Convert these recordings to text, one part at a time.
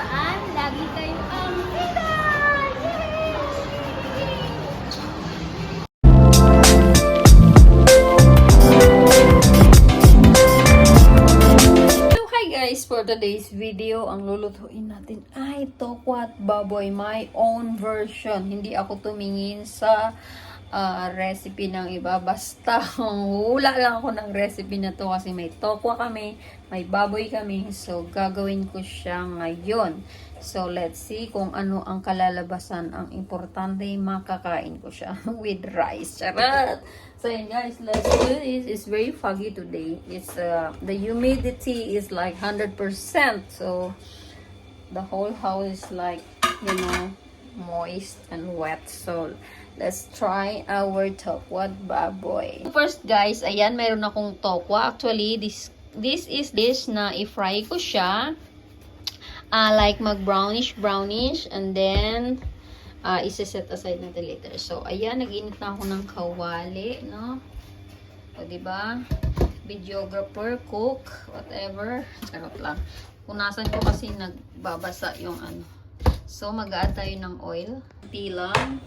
saan? Lagi kayong ang hi guys, for today's video, ang lulutuin natin ay tokwat baboy, my own version. Hindi ako tumingin sa ah, recipe ng iba. Basta hula lang ako ng recipe na to kasi may tokwa kami, may baboy kami. So gagawin ko siya ngayon. So let's see kung ano ang kalalabasan. Ang importante, makakain ko siya with rice. Charot! So yun guys, let's do this. It's very foggy today. It's uh, the humidity is like 100%. So the whole house is like, you know, moist and wet. So let's try our tokwat baboy. First guys, ayan, meron akong tokwa. Actually, this this is dish na i-fry ko siya. Ah, like mag brownish and then uh, isa-set aside natin later. So, ayan, nag-init na ako ng kawali, no? O, di ba? Videographer, cook, whatever. Charot lang. Punasan ko kasi nagbabasa yung ano. So, mag-add tayo ng oil. Tea lang.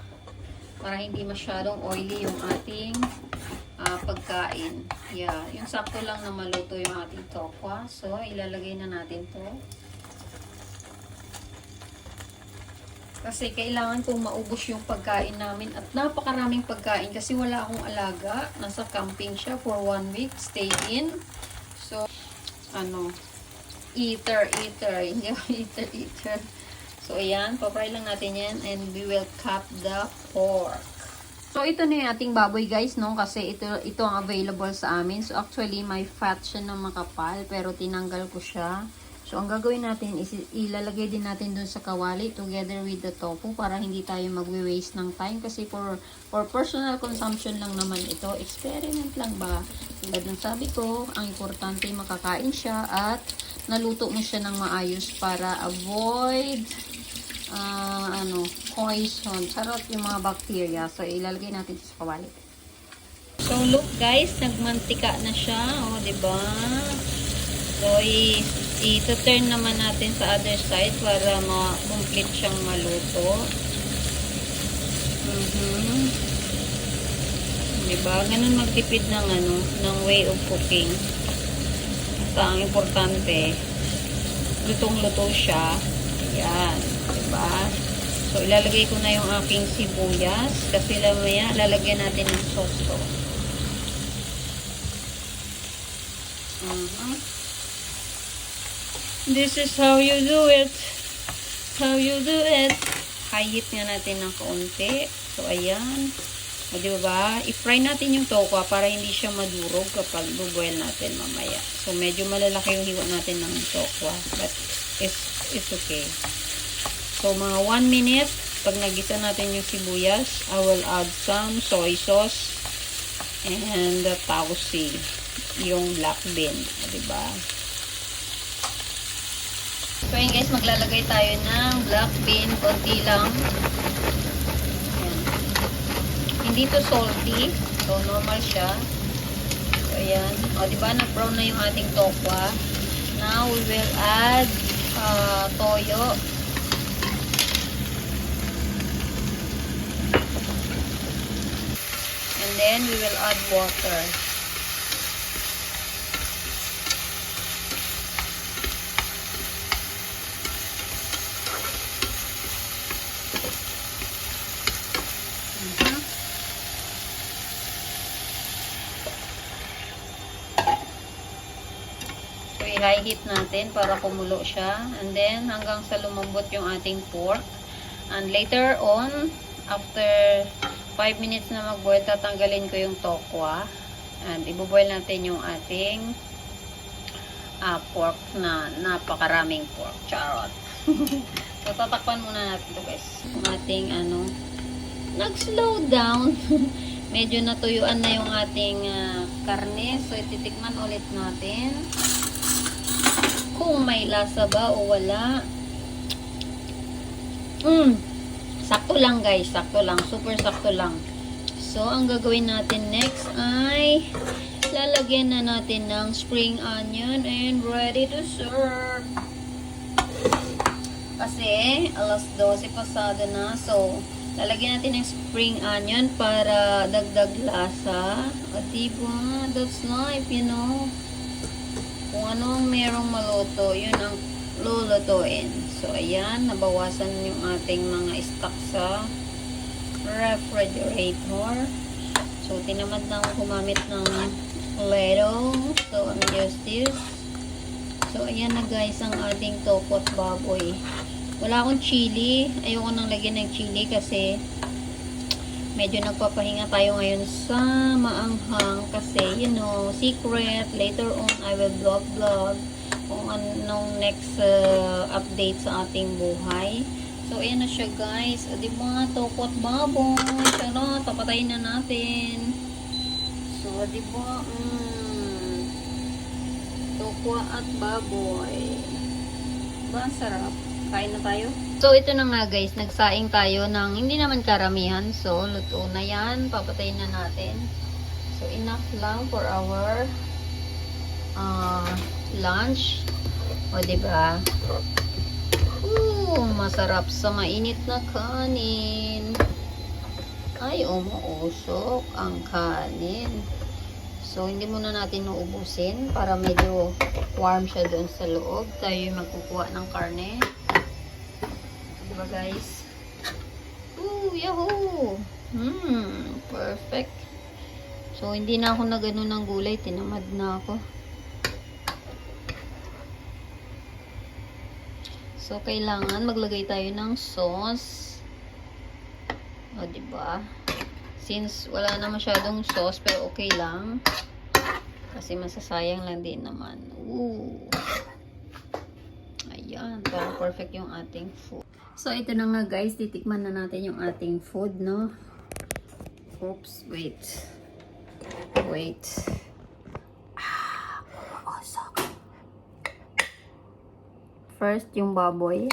Para hindi masyadong oily yung ating ah, pagkain. Yeah, yung sakto lang na maluto yung ating tokwa. So, ilalagay na natin to. Kasi kailangan kong maubos yung pagkain namin at napakaraming pagkain kasi wala akong alaga. Nasa camping siya for one week, stay in. So, ano, eater, eater, hindi eater, eater. So, ayan, papry lang natin yan and we will cut the pork. So, ito na yung ating baboy guys, no? Kasi ito, ito ang available sa amin. So, actually, may fat siya na makapal pero tinanggal ko siya. So, ang gagawin natin is ilalagay din natin dun sa kawali together with the tofu para hindi tayo magwe-waste ng time kasi for for personal consumption lang naman ito. Experiment lang ba? Tulad ng sabi ko, ang importante makakain siya at naluto mo siya ng maayos para avoid ah, ano, poison. Charot yung mga bacteria. So, ilalagay natin sa kawali. So, look guys, nagmantika na siya. O, oh, diba? So, i- i-turn naman natin sa other side para ma-complete siyang maluto. Mhm. Diba? Ganun magtipid ng ano, ng way of cooking. Basta ang importante, lutong-luto siya. Ayan. Diba? So, ilalagay ko na yung aking sibuyas kasi lamaya lalagyan natin ng sauce to. This is how you do it. How you do it. Heat nga natin ng kaunti. So, ayan. O, di? I-fry natin yung tokwa para hindi siya madurog kapag buboil natin mamaya. So, medyo malalaki yung hiwa natin ng tokwa. But, it's, it's okay. So, mga 1 minute, pag nagisa natin yung sibuyas, I will add some soy sauce and the tausi, yung black bean. Diba? So, ayun guys, maglalagay tayo ng black bean, konti lang. Ayan. Hindi to salty. So, normal siya. So, ayan. O, diba, nag-brown na yung ating tokwa. Now, we will add uh, toyo. And then, we will add water. So, i-high heat natin para kumulo siya. And then, hanggang sa lumambot yung ating pork. And later on, after 5 minutes na mag-boil, tatanggalin ko yung tokwa. And ibuboil natin yung ating ah, pork na napakaraming pork. Charot. so, tatakpan muna natin to guys. Yung ating ano, nag-slow down. Medyo natuyuan na yung ating ah, karne. So, ititikman ulit natin. Kung may lasa ba o wala. Mm. Sakto lang guys. Sakto lang. Super sakto lang. So, ang gagawin natin next ay lalagyan na natin ng spring onion and ready to serve. Kasi alas 12 pasado na. So, lalagyan natin ng spring onion para dagdag lasa. O diba? That's life, you know. Kung ano ang merong maluto, yun ang lulutuin. So, ayan. Nabawasan yung ating mga stock sa refrigerator. So, tinamad na ako gumamit ng Play-Doh. So, I'm just this. So, ayan na guys ang ating tokot baboy. Wala akong chili. Ayoko nang lagyan ng chili kasi medyo nagpapahinga tayo ngayon sa maanghang kasi, you know, secret. Later on, I will vlog vlog kung anong next uh, update sa ating buhay. So, ayan na siya guys. O, diba? Tokot baboy. Charot. Papatayin na natin. So, diba? Mm, tokwa at baboy. Ba, ang sarap. Kain na tayo. So, ito na nga guys. Nagsaing tayo ng hindi naman karamihan. So, luto na yan. Papatayin na natin. So, enough lang for our uh, lunch. O, diba? Ooh, masarap sa mainit na kanin. Ay, umuusok ang kanin. So, hindi muna natin uubusin para medyo warm siya doon sa loob. Tayo magkukuha ng karne. Diba guys? Ooh, yahoo! Hmm, perfect. So, hindi na ako na ganun ng gulay. Tinamad na ako. So, kailangan maglagay tayo ng sauce. O, diba? Since wala na masyadong sauce, pero okay lang. Kasi masasayang lang din naman. Ooh. Ayan, parang perfect yung ating food. So, ito na nga guys. Titikman na natin yung ating food, no? Oops, wait. Wait. Ah, umuusok. First, yung baboy.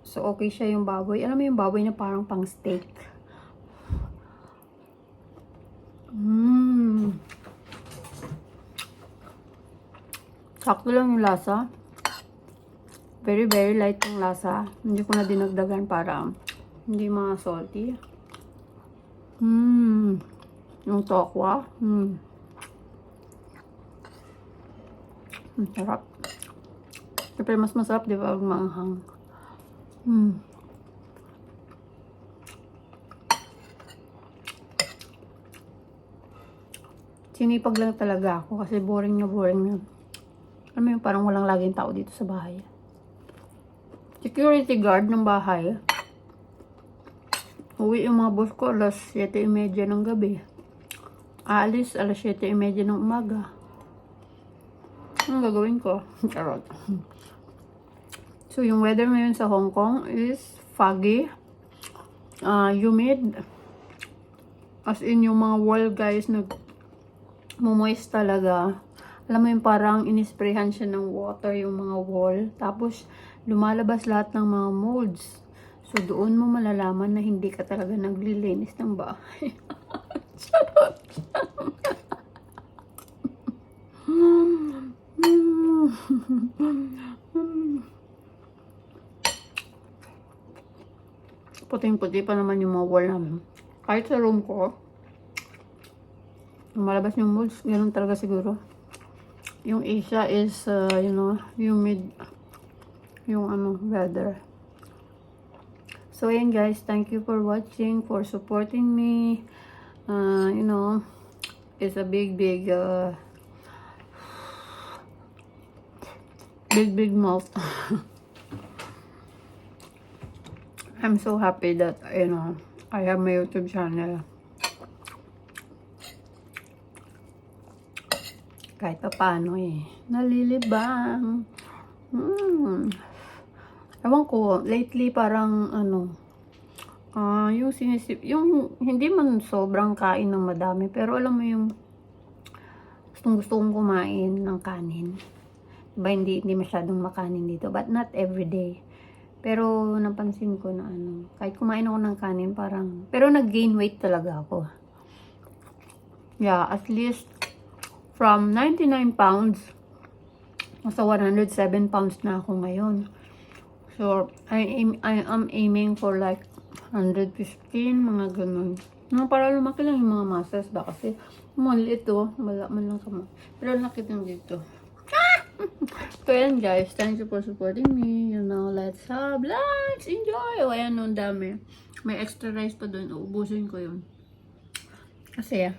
So, okay siya yung baboy. Alam mo yung baboy na parang pang steak. Mmm. Sakto lang yung lasa. Very, very light yung lasa. Hindi ko na dinagdagan para hindi mga salty. Mmm. Yung tokwa. Mmm. Ang sarap. Siyempre, mas masarap, di ba? Pag maanghang. Mmm. Sinipag lang talaga ako kasi boring na boring na. Alam mo yung parang walang laging tao dito sa bahay. Security guard ng bahay. Uwi yung mga boss ko alas 7.30 ng gabi. Aalis alas 7.30 ng umaga. Anong gagawin ko? Charot. So, yung weather ngayon sa Hong Kong is foggy, uh, humid, as in yung mga wall guys nag mumoist talaga. Alam mo yung parang inisprayhan siya ng water yung mga wall. Tapos, lumalabas lahat ng mga molds. So, doon mo malalaman na hindi ka talaga naglilinis ng bahay. Charot. Puting-puti pa naman yung mga wall namin. Kahit sa room ko, lumalabas yung molds. Ganun talaga siguro. Yung Asia is, uh, you know, humid. Yung ano, weather. So, ayan guys. Thank you for watching, for supporting me. Uh, you know, it's a big, big, uh, big, big mouth. I'm so happy that, you know, I have my YouTube channel. Kahit pa paano eh. Nalilibang. Hmm. Ewan ko, lately parang ano, ah yung sinisip, yung hindi man sobrang kain ng madami, pero alam mo yung gustong gusto kong kumain ng kanin. Diba hindi, hindi masyadong makanin dito, but not every day. Pero napansin ko na ano, kahit kumain ako ng kanin parang, pero nag-gain weight talaga ako. Yeah, at least from 99 pounds, nasa 107 pounds na ako ngayon. So, I, aim, I am aiming for like 115, mga ganun. No, para lumaki lang yung mga muscles ba? Kasi maliit to, wala man lang kama. Pero laki din dito. so, yan guys. Thank you for supporting me. You know, let's have lunch. Enjoy! O, ayan, no, dami. May extra rice pa doon. Uubusin ko yun. Kasi,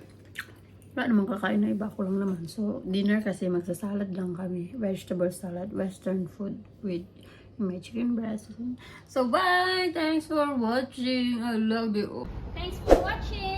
wala namang kakain na iba ko lang naman. So, dinner kasi magsasalad lang kami. Vegetable salad, western food with my chicken breast. So, bye! Thanks for watching. I love you. Thanks for watching